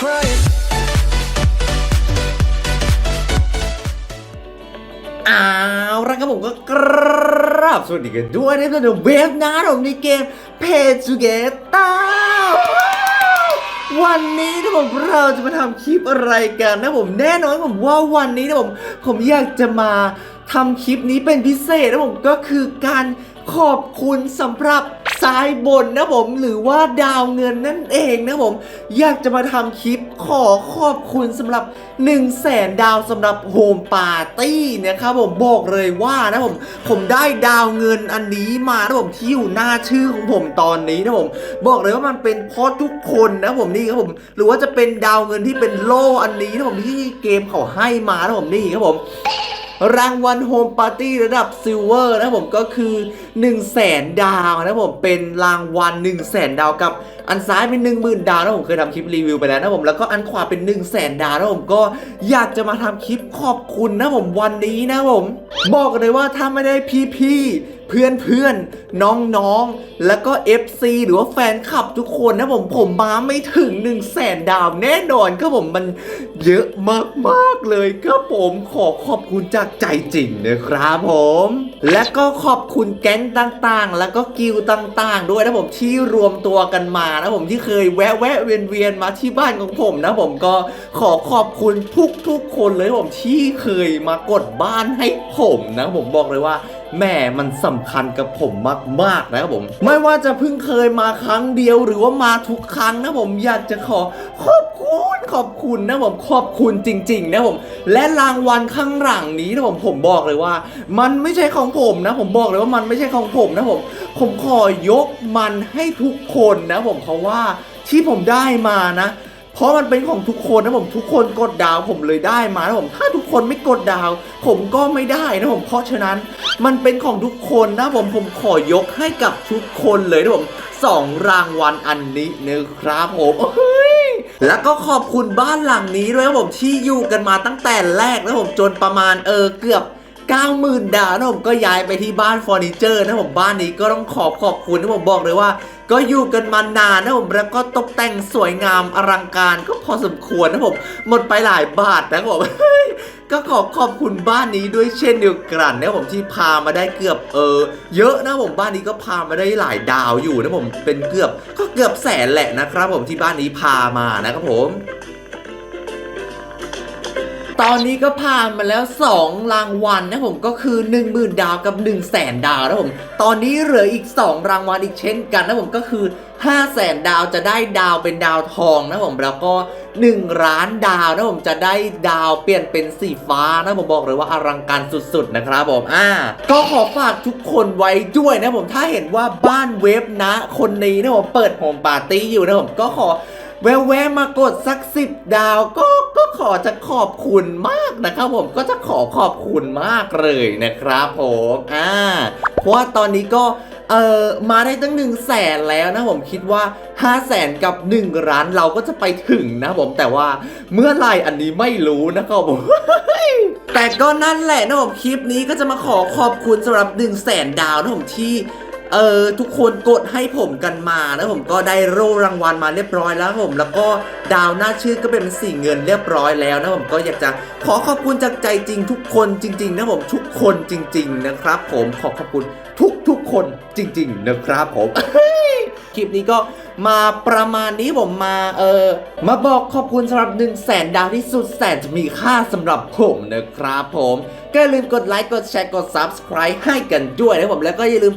crying. อ้าวแล้วครับผมก็กราบสวัสดีกันด้วยนะครับในเวฟนะผมในเกมเพจ o เกต้าวันนี้นะผมเราจะมาทำคลิปอะไรกันนะผมแน่นอนผมว่าวันนี้นะผมผมอยากจะมาทำคลิปนี้เป็นพิเศษนะผมก็คือการขอบคุณสำหรับ สายบนนะผมหรือว่าดาวเงินนั่นเองนะผมอยากจะมาทำคลิปขอขอบคุณสำหรับ 1 0 0 0 0แสนดาวสำหรับโฮมปาร์ตี้นะครับผมบอกเลยว่านะผมผมได้ดาวเงินอันนี้มานะผมที่อยู่หน้าชื่อของผมตอนนี้นะผมบอกเลยว่ามันเป็นเพราะทุกคนนะผมนี่ครับผมหรือว่าจะเป็นดาวเงินที่เป็นโล่อันนี้นะผมที่เกมเขาให้มานะผมนี่ครับผม รางวัลโฮมปาร์ตี้ระดับซิลเวอร์นะผมก็คือ 1 0 0 0 0แสนดาวนะผมเป็นรางวัล 1 0 0 0 0แสนดาวกับอันซ้ายเป็น 1 0,000 ดาวนะผมเคยทำคลิปรีวิวไปแล้วนะผมแล้วก็อันขวาเป็น 1 0 0 0 0แสนดาวนะผมก็อยากจะมาทำคลิปขอบคุณนะผมวันนี้นะผม บอกเลยว่าถ้าไม่ได้พี่ๆ เพื่อนเพื่อนๆน้องแล้วก็ FC หรือว่าแฟนคลับทุกคนนะผมผมมาไม่ถึง 1 0 0 0 0แสนดาวแน่นอนครับผมมันเยอะมากๆเลยครับผมขอขอบคุณจากใจจริงนะครับผม และก็ขอบคุณแก๊งต่างๆ แล้วก็กิลต่างๆ ด้วยนะผมที่รวมตัวกันมานะผมที่เคยแวะแวะเวียนเวียนมาที่บ้านของผมนะผมก็ขอขอบคุณทุกๆคนเลยผมที่เคยมากดบ้านให้ผมนะผมบอกเลยว่า แม่มันสำคัญกับผมมากๆนะครับผม ไม่ว่าจะเพิ่งเคยมาครั้งเดียวหรือว่ามาทุกครั้งนะผมอยากจะขอขอบคุณขอบคุณนะผมขอบคุณจริง ๆ นะผม และรางวัลข้างหลังนี้นะผมผมบอกเลยว่า มันไม่ใช่ของผมนะ ผมบอกเลยว่ามันไม่ใช่ของผมนะผม ผมขอยกมันให้ทุกคนนะผมเพราะว่าที่ผมได้มานะ เพราะมันเป็นของทุกคนนะผมทุกคนกดดาวผมเลยได้มานะผมถ้าทุกคนไม่กดดาว ผมก็ไม่ได้นะผมเพราะฉะนั้นมันเป็นของทุกคนนะผมผมขอยกให้กับทุกคนเลยนะผมสองรางวัลอันนี้นะครับผมเฮ้ยแล้วก็ขอบคุณบ้านหลังนี้ด้วยนะผมที่อยู่กันมาตั้งแต่แรกนะผมจนประมาณเออเกือบ 90,000 ดาวนะผมก็ย้ายไปที่บ้านเฟอร์นิเจอร์นะผมบ้านนี้ก็ต้องขอบขอบคุณนะผมบอกเลยว่า ก็อยู่กันมานานนะผมแล้วก็ตกแต่งสวยงามอลังการก็พอสมควรนะผมหมดไปหลายบาทนะผมก็ขอขอบคุณบ้านนี้ด้วยเช่นเดียวกันนะผมที่พามาได้เกือบเออ เยอะนะผมบ้านนี้ก็พามาได้หลายดาวอยู่นะผมเป็นเกือบก็เกือบแสนแหละนะครับผมที่บ้านนี้พามานะครับผม ตอนนี้ก็ผ่านมาแล้ว 2 รางวัลนะผมก็คือ 10,000 ดาวกับ 1 0 0 0 0แสนดาวนะผมตอนนี้เหลืออีก 2 รางวัลอีกเช่นกันนะผมก็คือ 5 0 0แสนดาวจะได้ดาวเป็นดาวทองนะผมแล้วก็ 1 ล้านดาวนะผมจะได้ดาวเปลี่ยนเป็นสีฟ้านะผมบอกเลยว่าอลังการสุดๆนะครับผมอ่าก็ขอฝากทุกคนไว้ด้วยนะผมถ้าเห็นว่าบ้านเว็บนะ คนนี้นะผมเปิดโฮมปาร์ตี้อยู่นะผมก็ขอแวะๆมากดสักสิบดาวก็ ขอจะขอบคุณมากนะครับผมก็จะขอขอบคุณมากเลยนะครับผมอ่าเพราะว่าตอนนี้ก็เออมาได้ตั้ง1นึ่งแสนแล้วนะผมคิดว่า5 0 0แสนกับ 1 ล้านเราก็จะไปถึงนะผมแต่ว่าเมื่อไหรอันนี้ไม่รู้นะครับผมแต่ก็นั่นแหละนะผมคลิปนี้ก็จะมาขอขอบคุณสำหรับ1นึ่งแสนดาวนะผมที่ เออทุกคนกดให้ผมกันมานะผมก็ได้โล่รางวัลมาเรียบร้อยแล้วผม แล้วก็ดาวหน้าชื่อก็เป็นสีเงินเรียบร้อยแล้วนะผมก็อยากจะขอขอบคุณจากใจจริงทุกคนจริง ๆ นะผมทุกคนจริง ๆ นะครับ ผมขอขอบคุณทุกทุกๆคนจริง ๆ นะครับผมคลิปนี้ก็มาประมาณนี้ผมมาเออมาบอกขอบคุณสำหรับ1 0 0 0 0แสนดาวที่สุดแสนจะมีค่าสำหรับผมนะครับผมก็อย่าลืมกดไลค์กดแชร์กด Subscribe ให้กันด้วยนะผมแล้วก็อย่าลืม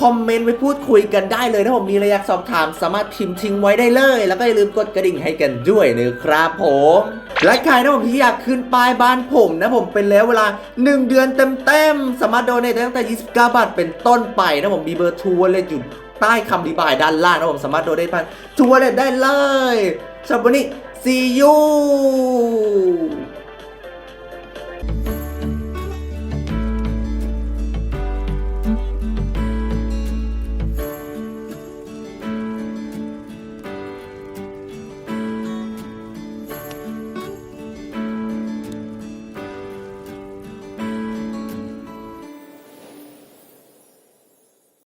คอมเมนต์ไว้พูดคุยกันได้เลยถ้าผมมีอะไรอยากสอบถาม สามารถพิมพ์ทิ้งไว้ได้เลย แล้วก็อย่าลืมกดกระดิ่งให้กันด้วยนะครับผมและใครนะผมที่อยากขึ้นป้ายบ้านผมนะผมเป็นแล้วเวลา 1 เดือนเต็มๆสามารถโดเนทได้ตั้งแต่ 29 บาทเป็นต้นไปนะผมมีเบอร์ทัวร์เลยอยู่ใต้คำอธิบายด้านล่างนะผมสามารถโดเนทผ่านทัวร์เลยได้เลยสำหรับวันนี้ see you